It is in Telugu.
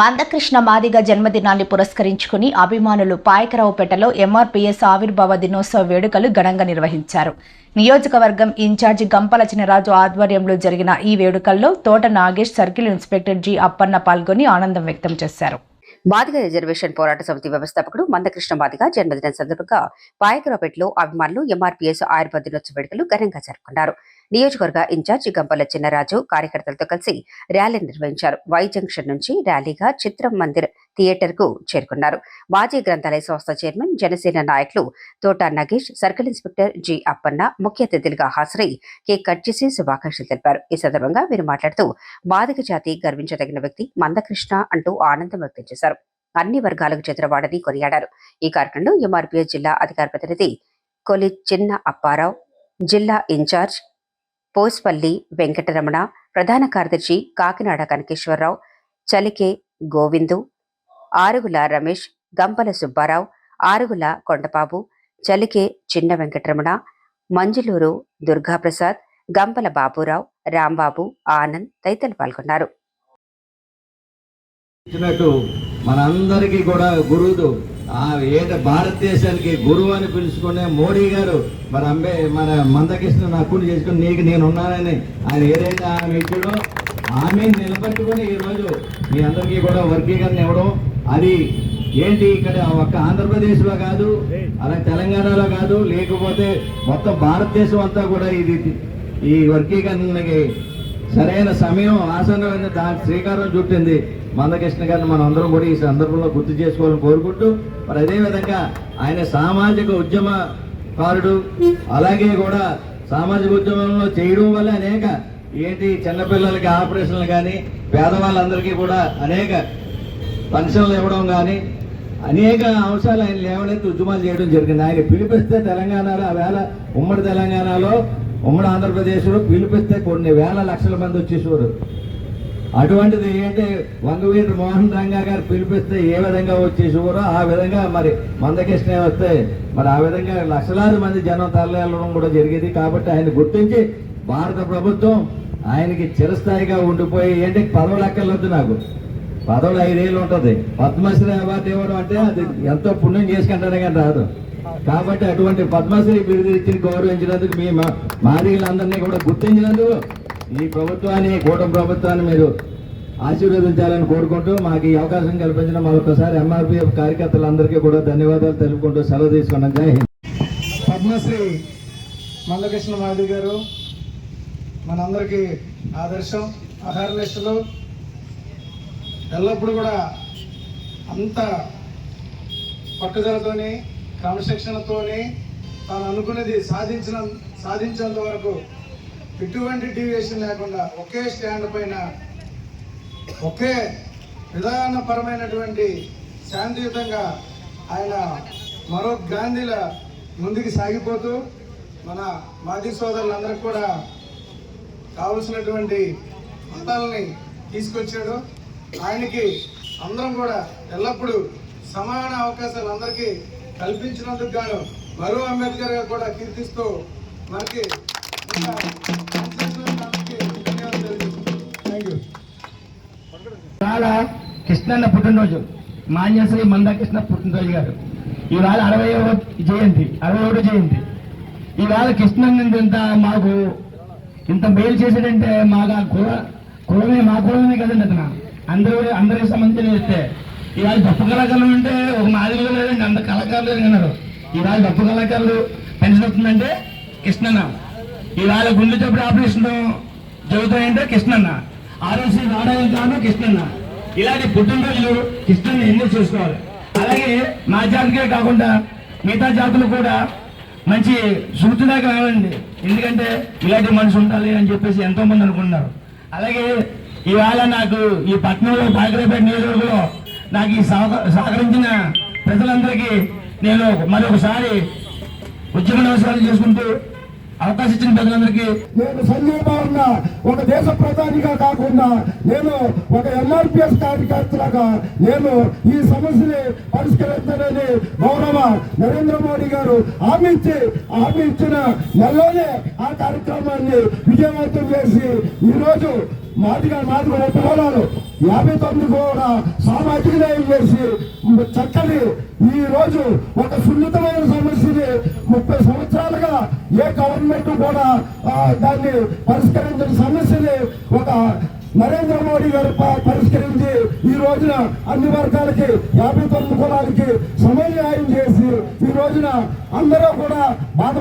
మందకృష్ణ మాదిగ జన్మదినాన్ని పురస్కరించుకుని అభిమానులు పాయకరావుపేటలో ఎంఆర్పీఎస్ ఆవిర్భావ దినోత్సవ వేడుకలు ఘనంగా నిర్వహించారు. నియోజకవర్గం ఇన్ఛార్జి గంపల చినరాజు ఆధ్వర్యంలో జరిగిన ఈ వేడుకల్లో Thota Nagesh circle inspector G Appanna పాల్గొని ఆనందం వ్యక్తం చేశారు. మాదిగ రిజర్వేషన్ పోరాట సమితి వ్యవస్థాపకుడు మందకృష్ణ మాదిగ జన్మదిన సందర్భంగా పాయకరావుపేటలో అభిమానులు ఎంఆర్పీఎస్ ఆయుర్వేద దినోత్సవ వేడుకలు ఘనంగా జరుపుకున్నారు. నియోజకవర్గ ఇన్ఛార్జ్ గంపల చిన్నరాజు కార్యకర్తలతో కలిసి ర్యాలీ నిర్వహించారు. వై జంక్షన్ నుంచి ర్యాలీగా చిత్రం మందిర్ థియేటర్కు చేరుకున్నారు. మాజీ గ్రంథాలయ సంస్థ చైర్మన్ జనసేన నాయకులు Thota Nagesh circle inspector G Appanna ముఖ్య అతిథులుగా హాజరై కేక్ కట్ చేసి శుభాకాంక్షలు తెలిపారు. ఈ సందర్భంగా వీరు మాట్లాడుతూ మాదిక జాతి గర్వించదగిన వ్యక్తి మందకృష్ణ అంటూ ఆనందం వ్యక్తం చేశారు. అన్ని వర్గాలకు చెందినవాడని కొనియాడారు. ఈ కార్యక్రమంలో ఎంఆర్పీఎస్ జిల్లా అధికార ప్రతినిధి కొలి చిన్న అప్పారావు జిల్లా ఇన్ఛార్జ్ పోస్పల్లి వెంకటరమణ ప్రధాన కార్యదర్శి కాకినాడ కనకేశ్వరరావు చలికే గోవిందు ఆరుగుల రమేష్ గంపల సుబ్బారావు ఆరుగుల కొండబాబు చలికే చిన్న వెంకటరమణ మంజులూరు దుర్గాప్రసాద్ గంపల బాబురావు రాంబాబు ఆనంద్ తదితరులు పాల్గొన్నారు. మనందరికీ కూడా గురువుదు. ఆ ఏట భారతదేశానికి గురువు అని పిలుచుకునే మోడీ గారు మరి అంబే మన మందకృష్ణ హక్కును చేసుకుని నీకు నేను ఉన్నానని ఆయన ఏదైతే ఆమె ఇచ్చాడో ఆమె నిలబెట్టుకుని ఈరోజు మీ అందరికీ కూడా వర్గీకరణ ఇవ్వడం. అది ఏంటి ఇక్కడ ఒక్క ఆంధ్రప్రదేశ్లో కాదు అలా తెలంగాణలో కాదు లేకపోతే మొత్తం భారతదేశం అంతా కూడా ఇది ఈ వర్గీకరణకి సరైన సమయం ఆసనమైన దాని శ్రీకారం చుట్టింది. మందకృష్ణ గారిని మనం అందరం కూడా ఈ సందర్భంలో గుర్తు చేసుకోవాలని కోరుకుంటూ మరి అదేవిధంగా ఆయన సామాజిక ఉద్యమకారుడు అలాగే కూడా సామాజిక ఉద్యమంలో చేయడం వల్ల అనేక ఏంటి చిన్నపిల్లలకి ఆపరేషన్లు కానీ పేదవాళ్ళందరికీ కూడా అనేక పెన్షన్లు ఇవ్వడం కానీ అనేక అంశాలు ఆయన లేవనైతే ఉద్యమాలు చేయడం జరిగింది. ఆయన పిలిపిస్తే తెలంగాణలో ఆ వేళ ఉమ్మడి తెలంగాణలో ఉమ్మడి ఆంధ్రప్రదేశ్లో పిలిపిస్తే కొన్ని వేల లక్షల మంది వచ్చేసారు అటువంటిది ఏంటి? వంగవీటి మోహన్ రంగా గారు పిలిపిస్తే ఏ విధంగా వచ్చేసేవారో ఆ విధంగా మరి మందకృష్ణ వస్తే మరి ఆ విధంగా లక్షలాది మంది జనం తరలించడం కూడా జరిగేది. కాబట్టి ఆయన గుర్తించి భారత ప్రభుత్వం ఆయనకి చిరస్థాయిగా ఉండిపోయి ఏంటి? పదవులు అక్కర్లేదు నాకు. పదవులు ఐదేళ్ళు ఉంటుంది. పద్మశ్రీ అవార్డు ఇవ్వడం అంటే అది ఎంతో పుణ్యం చేసుకుంటానే కానీ రాదు. కాబట్టి అటువంటి పద్మశ్రీ బిరుదు ఇచ్చి గౌరవించినందుకు మీ మా- మాదిగలందరినీ కూడా గుర్తించినందుకు ఈ ప్రభుత్వాన్ని కూటమి ప్రభుత్వాన్ని మీరు ఆశీర్వదించాలని కోరుకుంటూ మాకు ఈ అవకాశం కల్పించిన మరొకసారి ఎంఆర్పీఎఫ్ కార్యకర్తలందరికీ కూడా ధన్యవాదాలు తెలుపుకుంటూ సెలవు తీసుకున్నాం. జై హింద్. పద్మశ్రీ మల్లకృష్ణ మాది గారు మనందరికీ ఆదర్శం అహర్నిష్టలు ఎల్లప్పుడూ కూడా అంత పట్టుదలతోనే క్రమశిక్షణతోనే తాను అనుకున్నది సాధించిన సాధించేంత వరకు ఎటువంటి డీవియేషన్ లేకుండా ఒకే స్టాండ్ పైన ఒకే విధానపరమైనటువంటి శాంతియుతంగా ఆయన మరో గాంధీల ముందుకు సాగిపోతూ మన మాజీ సోదరులందరికీ కూడా కావలసినటువంటి మతాలని తీసుకొచ్చాడు. ఆయనకి అందరం కూడా ఎల్లప్పుడూ సమాన అవకాశాలు అందరికీ కల్పించినందుకు గాను మరో అంబేద్కర్ గారు కూడా కీర్తిస్తూ మనకి ఇవాళ కృష్ణన్న పుట్టినరోజు. మాన్యశ్రీ మందాకృష్ణ పుట్టినరోజు గారు. ఇవాళ అరవై జయంతి అరవై ఒకటి జయంతి. ఇవాళ కృష్ణన్న ఇంత మాకు ఇంత మేలు చేసాడంటే మాకు ఆ కుల కులమే మా కులమే కదండి అతను. అందరూ అందరికి సంబంధించిన ఇస్తే ఇవాళ గొప్ప కళాకారులు అంటే ఒక మాది కళాకారులు అన్నారు ఇవాళ డప్పు కళాకారులు పెన్షన్ వస్తుందంటే కృష్ణన్న. ఇవాళ గుండె చప్పుడు ఆపరేషన్ జరుగుతాయంటే కృష్ణన్న. ఆర్ఎస్సీ రావడానికి కారణం కృష్ణన్న. ఇలాంటి పుట్టినరోజులు కృష్ణన్న ఎన్నో చేసుకోవాలి? అలాగే మా జాతికే కాకుండా మిగతా జాతులు కూడా మంచి శృతిదాకా కావాలండి ఎందుకంటే ఇలాంటి మనిషి ఉండాలి అని చెప్పేసి ఎంతో మంది అనుకుంటున్నారు. అలాగే ఇవాళ నాకు ఈ పట్టణంలో బాగ్రేపేట నియోజకవర్గంలో నాకు ఈ సహక- సహకరించిన ప్రజలందరికీ నేను మరొకసారి ఉద్యమ నమస్కారం చేసుకుంటూ అవకాశం ఇచ్చిన ప్రజలందరికీ నేను సంజయ్ ఉన్న ఒక దేశ ప్రధానిగా కాకుండా నేను ఒక ఎంఆర్పిఎస్ కార్యకర్తలాగా నేను ఈ సమస్యని పరిష్కరించాలని గౌరవ నరేంద్ర మోడీ గారు హామీ ఇచ్చి హామీ ఇచ్చిన నెలలోనే ఆ కార్యక్రమాన్ని విజయవంతం చేసి ఈ రోజు మాటకు మాదిగా యాభై తొమ్మిది కూడా సామాజిక న్యాయం చేసి చక్కని ఈ రోజు ఒక సున్నితమైన సమస్యని ముప్పై సంవత్సరాలుగా ఏ గవర్నమెంట్ కూడా దాన్ని పరిష్కరించిన సమస్యని ఒక నరేంద్ర మోడీ గారు పరిష్కరించి ఈ రోజున అన్ని వర్గాలకి యాభై తొమ్మిది కులాలకి సమన్యాయం చేసి ఈ రోజున అందరూ కూడా బాధ